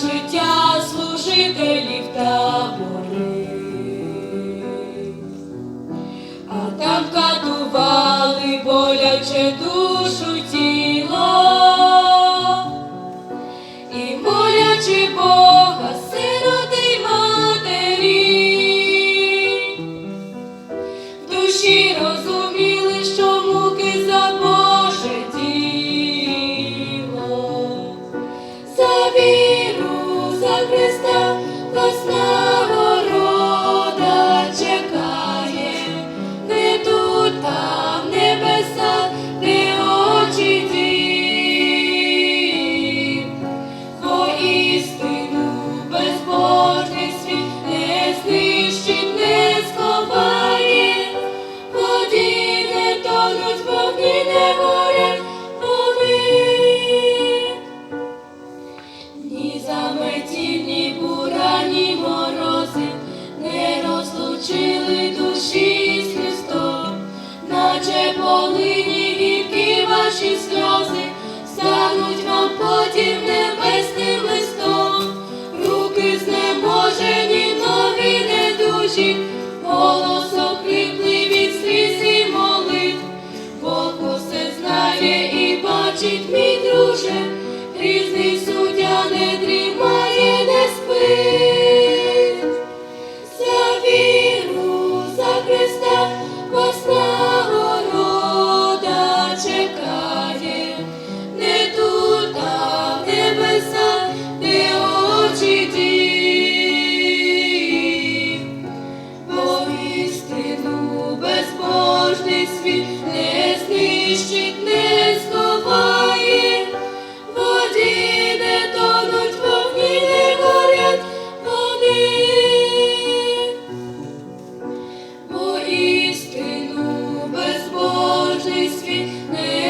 життя служителів табори, а там катували боляче душу. плаче полині віки ваші сльози, стануть вам потім небесними. світ не